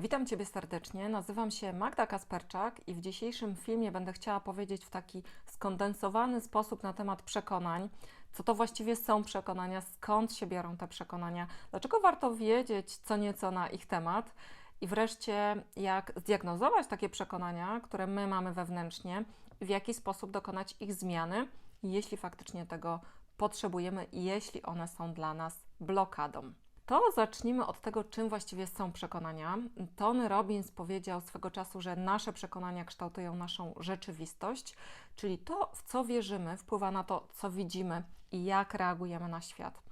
Witam Ciebie serdecznie. Nazywam się Magda Kasperczak i w dzisiejszym filmie będę chciała powiedzieć w taki skondensowany sposób na temat przekonań. Co to właściwie są przekonania, skąd się biorą te przekonania, dlaczego warto wiedzieć co nieco na ich temat i wreszcie jak zdiagnozować takie przekonania, które my mamy wewnętrznie, w jaki sposób dokonać ich zmiany, jeśli faktycznie tego potrzebujemy i jeśli one są dla nas blokadą. To zacznijmy od tego, czym właściwie są przekonania. Tony Robbins powiedział swego czasu, że nasze przekonania kształtują naszą rzeczywistość, czyli to, w co wierzymy, wpływa na to, co widzimy i jak reagujemy na świat.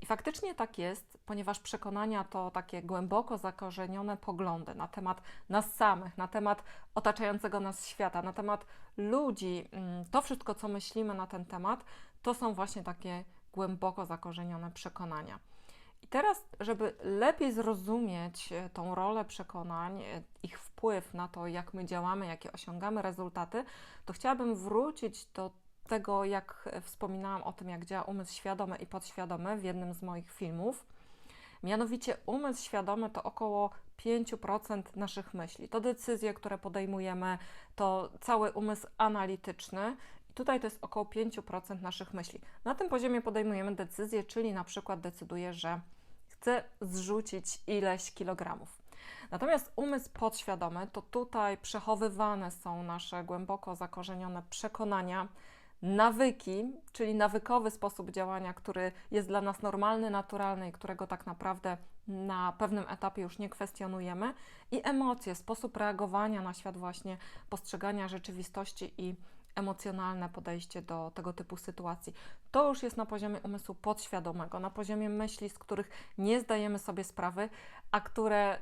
I faktycznie tak jest, ponieważ przekonania to takie głęboko zakorzenione poglądy na temat nas samych, na temat otaczającego nas świata, na temat ludzi. Mm, to wszystko, co myślimy na ten temat, to są właśnie takie głęboko zakorzenione przekonania. Teraz, żeby lepiej zrozumieć e, tą rolę przekonań, e, ich wpływ na to, jak my działamy, jakie osiągamy rezultaty, to chciałabym wrócić do tego, jak wspominałam o tym, jak działa umysł świadomy i podświadomy w jednym z moich filmów. Mianowicie umysł świadomy to około 5% naszych myśli. To decyzje, które podejmujemy, to cały umysł analityczny. Tutaj to jest około 5% naszych myśli. Na tym poziomie podejmujemy decyzje, czyli na przykład decyduję, że chcę zrzucić ileś kilogramów. Natomiast umysł podświadomy to tutaj przechowywane są nasze głęboko zakorzenione przekonania, nawyki, czyli nawykowy sposób działania, który jest dla nas normalny, naturalny i którego tak naprawdę na pewnym etapie już nie kwestionujemy, i emocje, sposób reagowania na świat, właśnie postrzegania rzeczywistości i emocjonalne podejście do tego typu sytuacji. To już jest na poziomie umysłu podświadomego, na poziomie myśli, z których nie zdajemy sobie sprawy, a które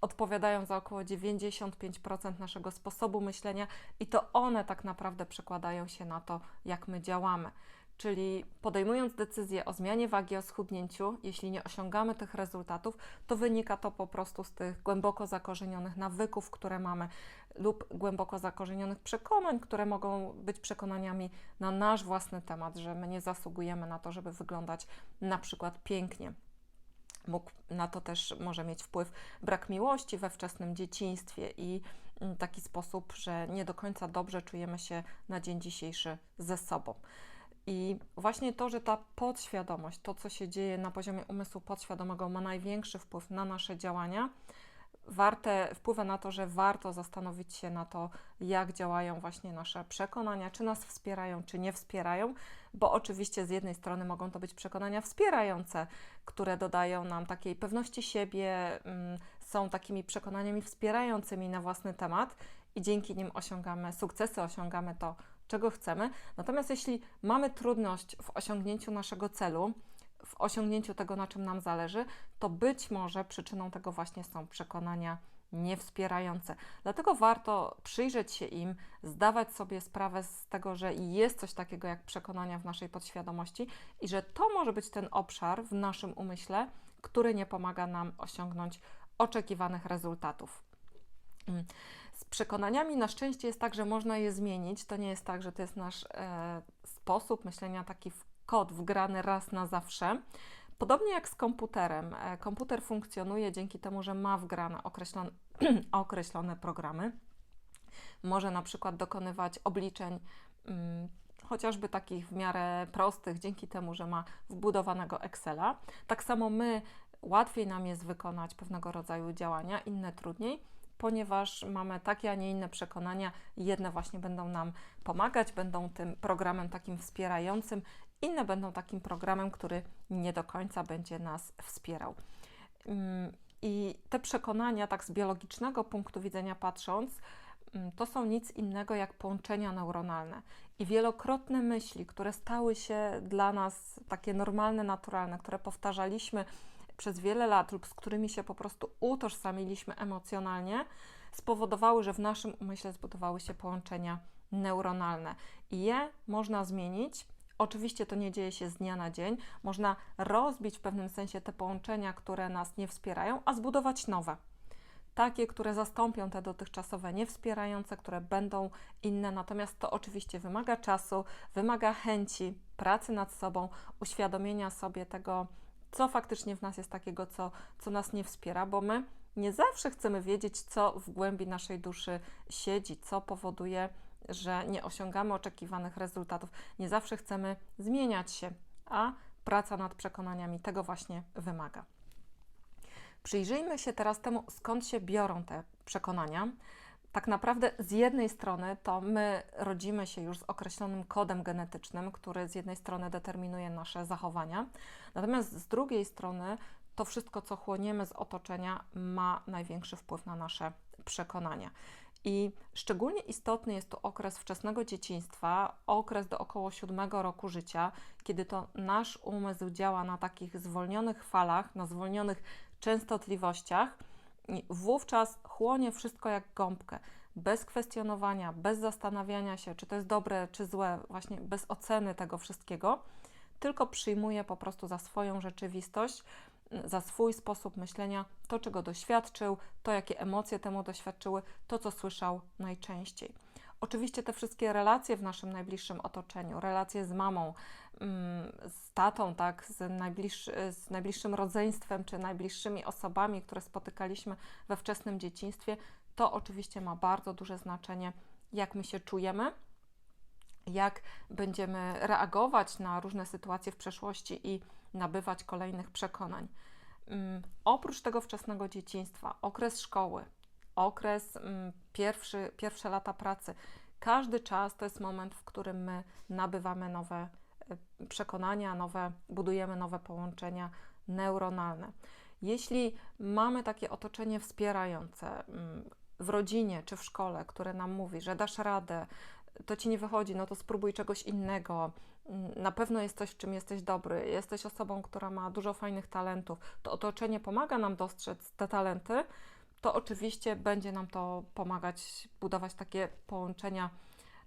odpowiadają za około 95% naszego sposobu myślenia i to one tak naprawdę przekładają się na to, jak my działamy. Czyli podejmując decyzję o zmianie wagi, o schudnięciu, jeśli nie osiągamy tych rezultatów, to wynika to po prostu z tych głęboko zakorzenionych nawyków, które mamy, lub głęboko zakorzenionych przekonań, które mogą być przekonaniami na nasz własny temat, że my nie zasługujemy na to, żeby wyglądać na przykład pięknie. Mógł na to też może mieć wpływ brak miłości we wczesnym dzieciństwie i mm, taki sposób, że nie do końca dobrze czujemy się na dzień dzisiejszy ze sobą. I właśnie to, że ta podświadomość, to co się dzieje na poziomie umysłu podświadomego, ma największy wpływ na nasze działania, warte, wpływa na to, że warto zastanowić się na to, jak działają właśnie nasze przekonania, czy nas wspierają, czy nie wspierają, bo oczywiście z jednej strony mogą to być przekonania wspierające, które dodają nam takiej pewności siebie, mm, są takimi przekonaniami wspierającymi na własny temat i dzięki nim osiągamy sukcesy, osiągamy to, czego chcemy. Natomiast jeśli mamy trudność w osiągnięciu naszego celu, w osiągnięciu tego, na czym nam zależy, to być może przyczyną tego właśnie są przekonania niewspierające. Dlatego warto przyjrzeć się im, zdawać sobie sprawę z tego, że jest coś takiego jak przekonania w naszej podświadomości i że to może być ten obszar w naszym umyśle, który nie pomaga nam osiągnąć oczekiwanych rezultatów. Mm. Z przekonaniami na szczęście jest tak, że można je zmienić. To nie jest tak, że to jest nasz e, sposób myślenia, taki kod wgrany raz na zawsze. Podobnie jak z komputerem. E, komputer funkcjonuje dzięki temu, że ma wgrane określone, określone programy. Może na przykład dokonywać obliczeń, mm, chociażby takich w miarę prostych, dzięki temu, że ma wbudowanego Excela. Tak samo my łatwiej nam jest wykonać pewnego rodzaju działania, inne trudniej ponieważ mamy takie, a nie inne przekonania. Jedne właśnie będą nam pomagać, będą tym programem takim wspierającym, inne będą takim programem, który nie do końca będzie nas wspierał. Mm, I te przekonania, tak z biologicznego punktu widzenia patrząc, mm, to są nic innego jak połączenia neuronalne. I wielokrotne myśli, które stały się dla nas takie normalne, naturalne, które powtarzaliśmy przez wiele lat lub z którymi się po prostu utożsamiliśmy emocjonalnie, spowodowały, że w naszym umyśle zbudowały się połączenia neuronalne. I je można zmienić. Oczywiście to nie dzieje się z dnia na dzień. Można rozbić w pewnym sensie te połączenia, które nas nie wspierają, a zbudować nowe takie, które zastąpią te dotychczasowe niewspierające, które będą inne. Natomiast to oczywiście wymaga czasu, wymaga chęci, pracy nad sobą, uświadomienia sobie tego, co faktycznie w nas jest takiego, co, co nas nie wspiera, bo my nie zawsze chcemy wiedzieć, co w głębi naszej duszy siedzi, co powoduje, że nie osiągamy oczekiwanych rezultatów. Nie zawsze chcemy zmieniać się, a praca nad przekonaniami tego właśnie wymaga. Przyjrzyjmy się teraz temu, skąd się biorą te przekonania. Tak naprawdę, z jednej strony, to my rodzimy się już z określonym kodem genetycznym, który z jednej strony determinuje nasze zachowania, natomiast z drugiej strony, to wszystko, co chłoniemy z otoczenia, ma największy wpływ na nasze przekonania. I szczególnie istotny jest tu okres wczesnego dzieciństwa, okres do około siódmego roku życia, kiedy to nasz umysł działa na takich zwolnionych falach, na zwolnionych częstotliwościach. I wówczas chłonie wszystko jak gąbkę, bez kwestionowania, bez zastanawiania się, czy to jest dobre, czy złe, właśnie bez oceny tego wszystkiego, tylko przyjmuje po prostu za swoją rzeczywistość za swój sposób myślenia, to czego doświadczył, to jakie emocje temu doświadczyły, to co słyszał najczęściej. Oczywiście te wszystkie relacje w naszym najbliższym otoczeniu, relacje z mamą, mm, z tatą, tak, z, najbliższy, z najbliższym rodzeństwem czy najbliższymi osobami, które spotykaliśmy we wczesnym dzieciństwie, to oczywiście ma bardzo duże znaczenie, jak my się czujemy, jak będziemy reagować na różne sytuacje w przeszłości i nabywać kolejnych przekonań. Um, oprócz tego wczesnego dzieciństwa, okres szkoły, okres um, pierwszy, pierwsze lata pracy, każdy czas to jest moment, w którym my nabywamy nowe y, przekonania, nowe, budujemy nowe połączenia neuronalne. Jeśli mamy takie otoczenie wspierające um, w rodzinie czy w szkole, które nam mówi, że dasz radę, to ci nie wychodzi, no to spróbuj czegoś innego, na pewno jest coś, w czym jesteś dobry, jesteś osobą, która ma dużo fajnych talentów, to otoczenie pomaga nam dostrzec te talenty, to oczywiście będzie nam to pomagać budować takie połączenia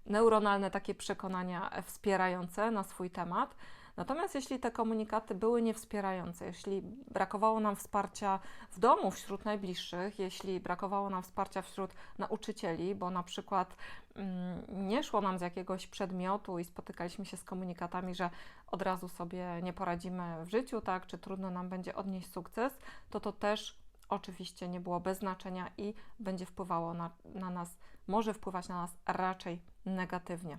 neuronalne, takie przekonania wspierające na swój temat. Natomiast jeśli te komunikaty były niewspierające, jeśli brakowało nam wsparcia w domu wśród najbliższych, jeśli brakowało nam wsparcia wśród nauczycieli, bo na przykład mm, nie szło nam z jakiegoś przedmiotu i spotykaliśmy się z komunikatami, że od razu sobie nie poradzimy w życiu, tak, czy trudno nam będzie odnieść sukces, to to też oczywiście nie było bez znaczenia i będzie wpływało na, na nas, może wpływać na nas raczej negatywnie.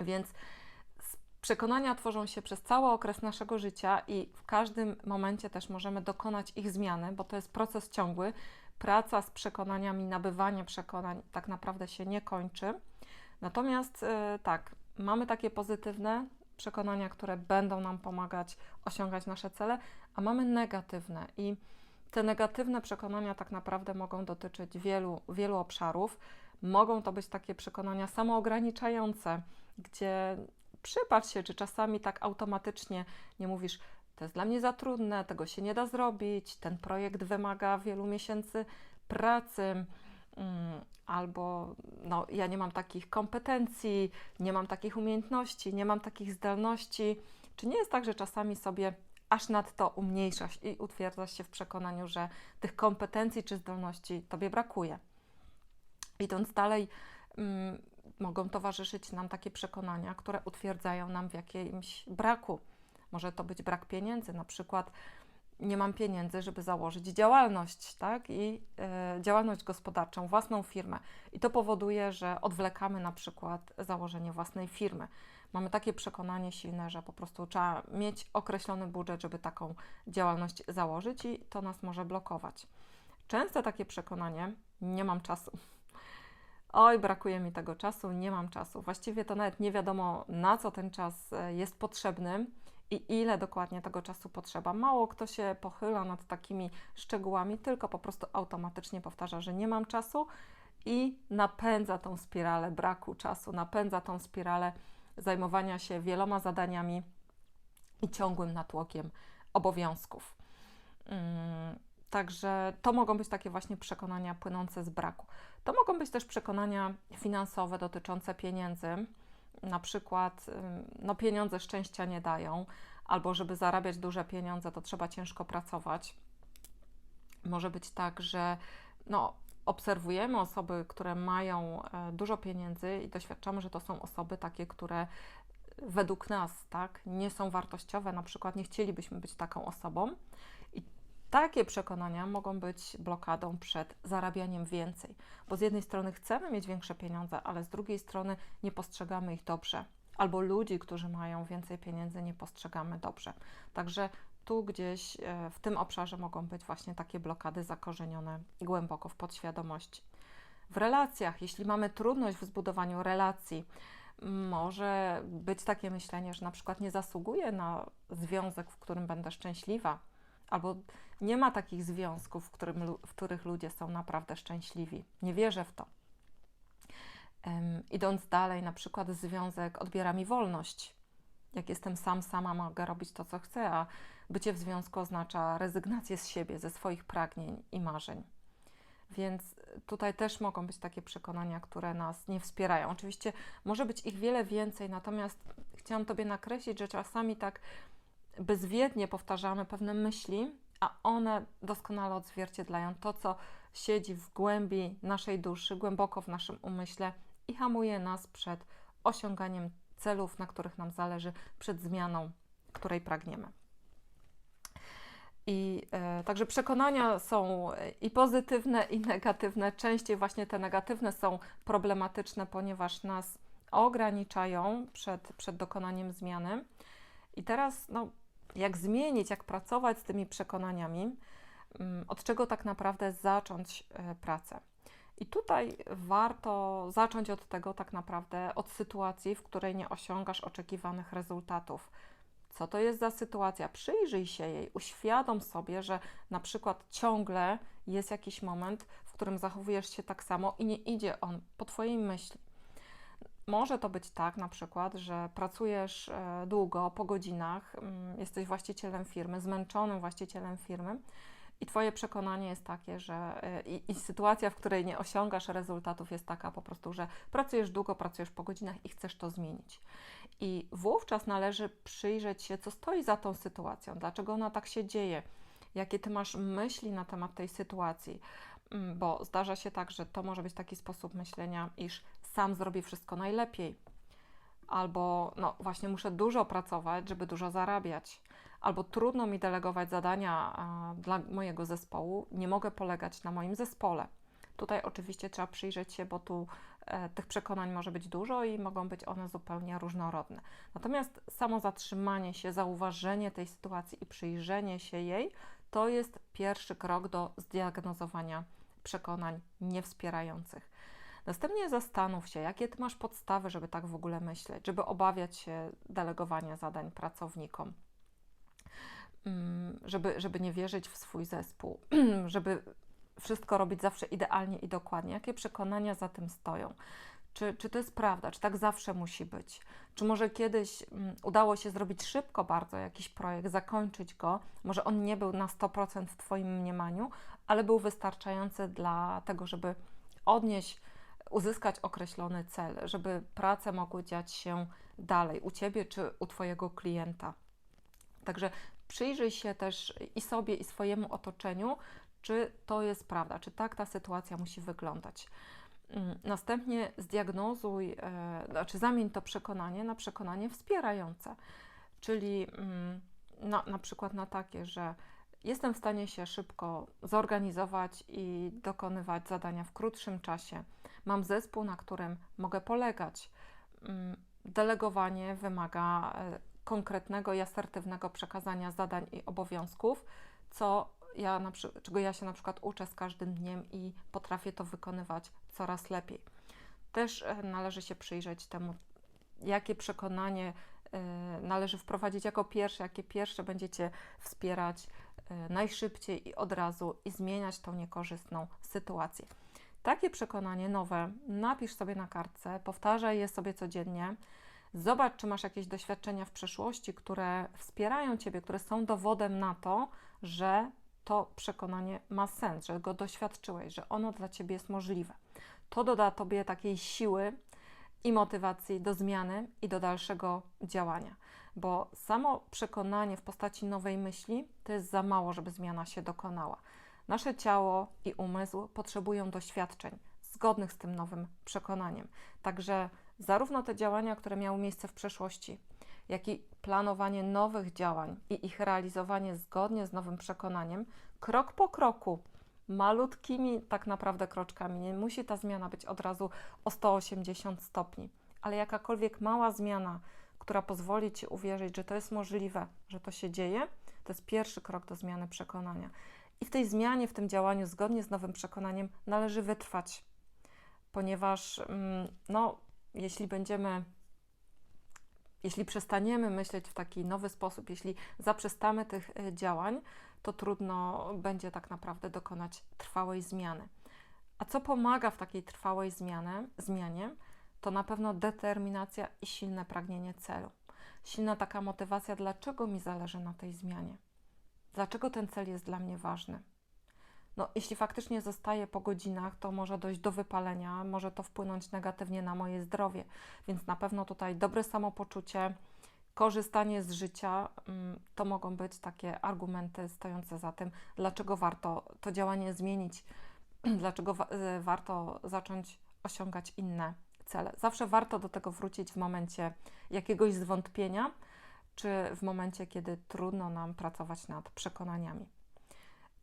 Więc Przekonania tworzą się przez cały okres naszego życia i w każdym momencie też możemy dokonać ich zmiany, bo to jest proces ciągły. Praca z przekonaniami, nabywanie przekonań tak naprawdę się nie kończy. Natomiast yy, tak, mamy takie pozytywne przekonania, które będą nam pomagać osiągać nasze cele, a mamy negatywne i te negatywne przekonania tak naprawdę mogą dotyczyć wielu, wielu obszarów. Mogą to być takie przekonania samoograniczające, gdzie przypatrz się, czy czasami tak automatycznie nie mówisz, to jest dla mnie za trudne, tego się nie da zrobić, ten projekt wymaga wielu miesięcy pracy, mm, albo no, ja nie mam takich kompetencji, nie mam takich umiejętności, nie mam takich zdolności. Czy nie jest tak, że czasami sobie aż nadto umniejszasz i utwierdzasz się w przekonaniu, że tych kompetencji czy zdolności tobie brakuje? Idąc dalej, mm, mogą towarzyszyć nam takie przekonania, które utwierdzają nam w jakimś braku. Może to być brak pieniędzy, na przykład nie mam pieniędzy, żeby założyć działalność, tak? I y, działalność gospodarczą, własną firmę. I to powoduje, że odwlekamy na przykład założenie własnej firmy. Mamy takie przekonanie silne, że po prostu trzeba mieć określony budżet, żeby taką działalność założyć, i to nas może blokować. Częste takie przekonanie, nie mam czasu, oj, brakuje mi tego czasu, nie mam czasu. Właściwie to nawet nie wiadomo, na co ten czas e, jest potrzebny i ile dokładnie tego czasu potrzeba. Mało kto się pochyla nad takimi szczegółami, tylko po prostu automatycznie powtarza, że nie mam czasu i napędza tą spiralę braku czasu, napędza tą spiralę zajmowania się wieloma zadaniami i ciągłym natłokiem obowiązków. Także to mogą być takie właśnie przekonania płynące z braku. To mogą być też przekonania finansowe dotyczące pieniędzy. Na przykład, no pieniądze szczęścia nie dają, albo żeby zarabiać duże pieniądze, to trzeba ciężko pracować. Może być tak, że no, obserwujemy osoby, które mają e, dużo pieniędzy i doświadczamy, że to są osoby takie, które według nas tak, nie są wartościowe, na przykład nie chcielibyśmy być taką osobą takie przekonania mogą być blokadą przed zarabianiem więcej, bo z jednej strony chcemy mieć większe pieniądze, ale z drugiej strony nie postrzegamy ich dobrze, albo ludzi, którzy mają więcej pieniędzy, nie postrzegamy dobrze. Także tu gdzieś e, w tym obszarze mogą być właśnie takie blokady zakorzenione głęboko w podświadomości. W relacjach, jeśli mamy trudność w zbudowaniu relacji, może być takie myślenie, że na przykład nie zasługuję na związek, w którym będę szczęśliwa, albo nie ma takich związków, w, którym, w których ludzie są naprawdę szczęśliwi. Nie wierzę w to. Um, idąc dalej, na przykład związek odbiera mi wolność. Jak jestem sam, sama mogę robić to, co chcę, a bycie w związku oznacza rezygnację z siebie, ze swoich pragnień i marzeń. Więc tutaj też mogą być takie przekonania, które nas nie wspierają. Oczywiście może być ich wiele więcej, natomiast chciałam Tobie nakreślić, że czasami tak bezwiednie powtarzamy pewne myśli, a one doskonale odzwierciedlają to, co siedzi w głębi naszej duszy, głęboko w naszym umyśle i hamuje nas przed osiąganiem celów, na których nam zależy, przed zmianą, której pragniemy. I e, także przekonania są i pozytywne, i negatywne. Częściej właśnie te negatywne są problematyczne, ponieważ nas ograniczają przed, przed dokonaniem zmiany. I teraz, no, jak zmienić, jak pracować z tymi przekonaniami, mm, od czego tak naprawdę zacząć e, pracę. I tutaj warto zacząć od tego, tak naprawdę, od sytuacji, w której nie osiągasz oczekiwanych rezultatów co to jest za sytuacja? Przyjrzyj się jej, uświadom sobie, że na przykład ciągle jest jakiś moment, w którym zachowujesz się tak samo i nie idzie on po Twojej myśli. Może to być tak, na przykład, że pracujesz e, długo, po godzinach, mm, jesteś właścicielem firmy, zmęczonym właścicielem firmy i Twoje przekonanie jest takie, że e, i, i, sytuacja, w której nie osiągasz rezultatów, jest taka po prostu, że pracujesz długo, pracujesz po godzinach i chcesz to zmienić. I wówczas należy przyjrzeć się, co stoi za tą sytuacją, dlaczego ona tak się dzieje, jakie ty masz myśli na temat tej sytuacji, mm, bo zdarza się tak, że to może być taki sposób myślenia, iż sam zrobię wszystko najlepiej, albo no właśnie muszę dużo pracować, żeby dużo zarabiać, albo trudno mi delegować zadania dla mojego zespołu, nie mogę polegać na moim zespole. Tutaj oczywiście trzeba przyjrzeć się, bo tu e, tych przekonań może być dużo i mogą być one zupełnie różnorodne. Natomiast samo zatrzymanie się, zauważenie tej sytuacji i przyjrzenie się jej to jest pierwszy krok do zdiagnozowania przekonań niewspierających. Następnie zastanów się, jakie ty masz podstawy, żeby tak w ogóle myśleć, żeby obawiać się delegowania zadań pracownikom, mm, żeby, żeby nie wierzyć w swój zespół, żeby wszystko robić zawsze idealnie i dokładnie. Jakie przekonania za tym stoją? Czy, czy to jest prawda? Czy tak zawsze musi być? Czy może kiedyś um, udało się zrobić szybko bardzo jakiś projekt, zakończyć go? Może on nie był na 100% w Twoim mniemaniu, ale był wystarczający dla tego, żeby odnieść, uzyskać określony cel, żeby prace mogły dziać się dalej u Ciebie czy u Twojego klienta. Także przyjrzyj się też i sobie, i swojemu otoczeniu, czy to jest prawda, czy tak ta sytuacja musi wyglądać. Mm, następnie zdiagnozuj, e, znaczy zamień to przekonanie na przekonanie wspierające, czyli mm, na, na przykład na takie, że jestem w stanie się szybko zorganizować i dokonywać zadania w krótszym czasie. Mam zespół, na którym mogę polegać. Mm, delegowanie wymaga e, konkretnego i asertywnego przekazania zadań i obowiązków, co ja czego ja się na przykład uczę z każdym dniem i potrafię to wykonywać coraz lepiej. Też e, należy się przyjrzeć temu, jakie przekonanie e, należy wprowadzić jako pierwsze, jakie pierwsze będziecie wspierać najszybciej i od razu i zmieniać tą niekorzystną sytuację. Takie przekonanie nowe napisz sobie na kartce, powtarzaj je sobie codziennie. Zobacz, czy masz jakieś doświadczenia w przeszłości, które wspierają Ciebie, które są dowodem na to, że to przekonanie ma sens, że go doświadczyłeś, że ono dla ciebie jest możliwe. To doda tobie takiej siły i motywacji do zmiany i do dalszego działania, bo samo przekonanie w postaci nowej myśli to jest za mało, żeby zmiana się dokonała. Nasze ciało i umysł potrzebują doświadczeń zgodnych z tym nowym przekonaniem. Także zarówno te działania, które miały miejsce w przeszłości, jak i planowanie nowych działań i ich realizowanie zgodnie z nowym przekonaniem, krok po kroku, malutkimi tak naprawdę kroczkami. Nie musi ta zmiana być od razu o 180 stopni, ale jakakolwiek mała zmiana, która pozwoli Ci uwierzyć, że to jest możliwe, że to się dzieje, to jest pierwszy krok do zmiany przekonania. I w tej zmianie, w tym działaniu, zgodnie z nowym przekonaniem, należy wytrwać, ponieważ mm, no, jeśli będziemy jeśli przestaniemy myśleć w taki nowy sposób, jeśli zaprzestamy tych e, działań, to trudno będzie tak naprawdę dokonać trwałej zmiany. A co pomaga w takiej trwałej zmianie? zmianie? To na pewno determinacja i silne pragnienie celu. Silna taka motywacja, dlaczego mi zależy na tej zmianie. Dlaczego ten cel jest dla mnie ważny? No, jeśli faktycznie zostaje po godzinach, to może dojść do wypalenia, może to wpłynąć negatywnie na moje zdrowie, więc na pewno tutaj dobre samopoczucie, korzystanie z życia mm, to mogą być takie argumenty stojące za tym, dlaczego warto to działanie zmienić, dlaczego wa y, warto zacząć osiągać inne cele. Zawsze warto do tego wrócić w momencie jakiegoś zwątpienia, czy w momencie, kiedy trudno nam pracować nad przekonaniami.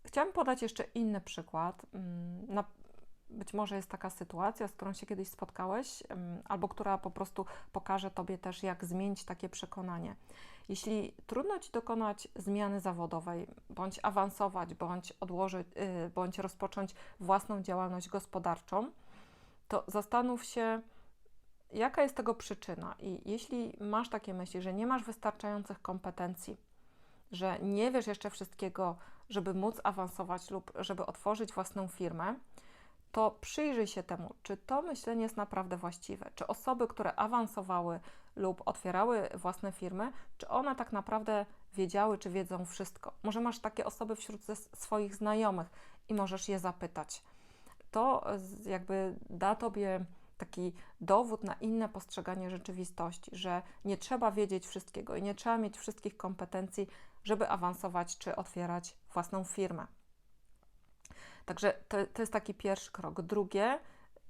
Chciałam podać jeszcze inny przykład. Mm, na, być może jest taka sytuacja, z którą się kiedyś spotkałeś, albo która po prostu pokaże Tobie też, jak zmienić takie przekonanie. Jeśli trudno Ci dokonać zmiany zawodowej, bądź awansować, bądź odłożyć, y, bądź rozpocząć własną działalność gospodarczą, to zastanów się, jaka jest tego przyczyna. I jeśli masz takie myśli, że nie masz wystarczających kompetencji, że nie wiesz jeszcze wszystkiego, żeby móc awansować lub żeby otworzyć własną firmę, to przyjrzyj się temu, czy to myślenie jest naprawdę właściwe. Czy osoby, które awansowały lub otwierały własne firmy, czy one tak naprawdę wiedziały, czy wiedzą wszystko. Może masz takie osoby wśród swoich znajomych i możesz je zapytać. To jakby da tobie taki dowód na inne postrzeganie rzeczywistości, że nie trzeba wiedzieć wszystkiego i nie trzeba mieć wszystkich kompetencji, żeby awansować czy otwierać własną firmę. Także to, to jest taki pierwszy krok. Drugie,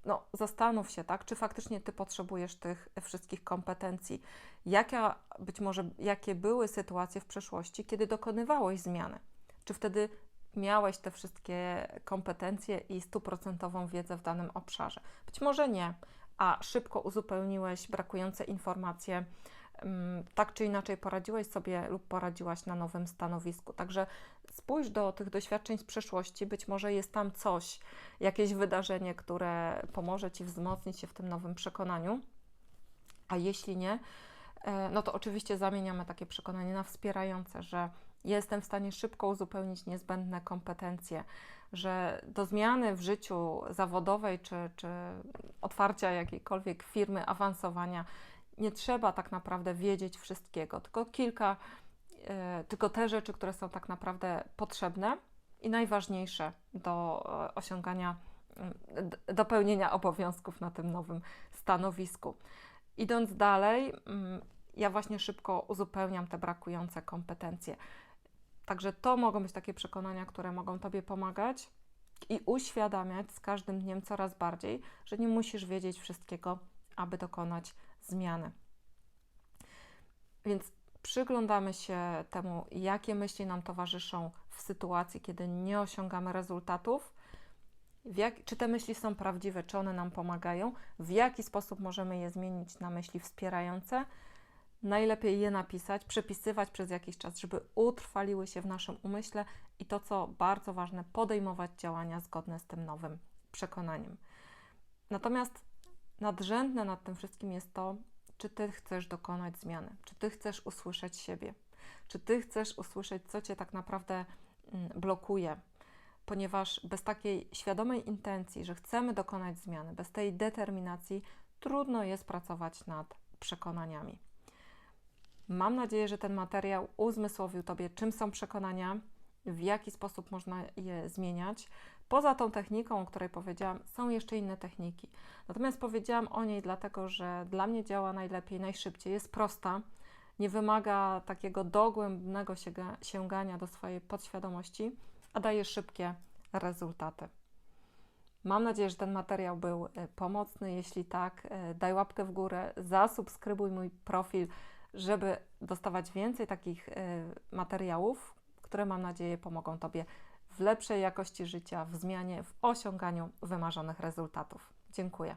no, zastanów się, tak, czy faktycznie Ty potrzebujesz tych wszystkich kompetencji. Jaka, być może, jakie były sytuacje w przeszłości, kiedy dokonywałeś zmiany? Czy wtedy miałeś te wszystkie kompetencje i stuprocentową wiedzę w danym obszarze? Być może nie, a szybko uzupełniłeś brakujące informacje tak czy inaczej poradziłeś sobie lub poradziłaś na nowym stanowisku. Także spójrz do tych doświadczeń z przeszłości, być może jest tam coś, jakieś wydarzenie, które pomoże Ci wzmocnić się w tym nowym przekonaniu, a jeśli nie, e, no to oczywiście zamieniamy takie przekonanie na wspierające, że jestem w stanie szybko uzupełnić niezbędne kompetencje, że do zmiany w życiu zawodowej czy, czy otwarcia jakiejkolwiek firmy, awansowania nie trzeba tak naprawdę wiedzieć wszystkiego, tylko kilka, e, tylko te rzeczy, które są tak naprawdę potrzebne i najważniejsze do e, osiągania, do pełnienia obowiązków na tym nowym stanowisku. Idąc dalej, mm, ja właśnie szybko uzupełniam te brakujące kompetencje. Także to mogą być takie przekonania, które mogą Tobie pomagać i uświadamiać z każdym dniem coraz bardziej, że nie musisz wiedzieć wszystkiego, aby dokonać zmiany. Więc przyglądamy się temu, jakie myśli nam towarzyszą w sytuacji, kiedy nie osiągamy rezultatów, jak, czy te myśli są prawdziwe, czy one nam pomagają, w jaki sposób możemy je zmienić na myśli wspierające. Najlepiej je napisać, przepisywać przez jakiś czas, żeby utrwaliły się w naszym umyśle i to, co bardzo ważne, podejmować działania zgodne z tym nowym przekonaniem. Natomiast nadrzędne nad tym wszystkim jest to, czy ty chcesz dokonać zmiany, czy ty chcesz usłyszeć siebie, czy ty chcesz usłyszeć, co cię tak naprawdę mm, blokuje. Ponieważ bez takiej świadomej intencji, że chcemy dokonać zmiany, bez tej determinacji, trudno jest pracować nad przekonaniami. Mam nadzieję, że ten materiał uzmysłowił Tobie, czym są przekonania, w jaki sposób można je zmieniać. Poza tą techniką, o której powiedziałam, są jeszcze inne techniki. Natomiast powiedziałam o niej dlatego, że dla mnie działa najlepiej, najszybciej, jest prosta, nie wymaga takiego dogłębnego sięgania do swojej podświadomości, a daje szybkie rezultaty. Mam nadzieję, że ten materiał był e, pomocny. Jeśli tak, e, daj łapkę w górę, zasubskrybuj mój profil żeby dostawać więcej takich y, materiałów, które mam nadzieję pomogą Tobie w lepszej jakości życia, w zmianie, w osiąganiu wymarzonych rezultatów. Dziękuję.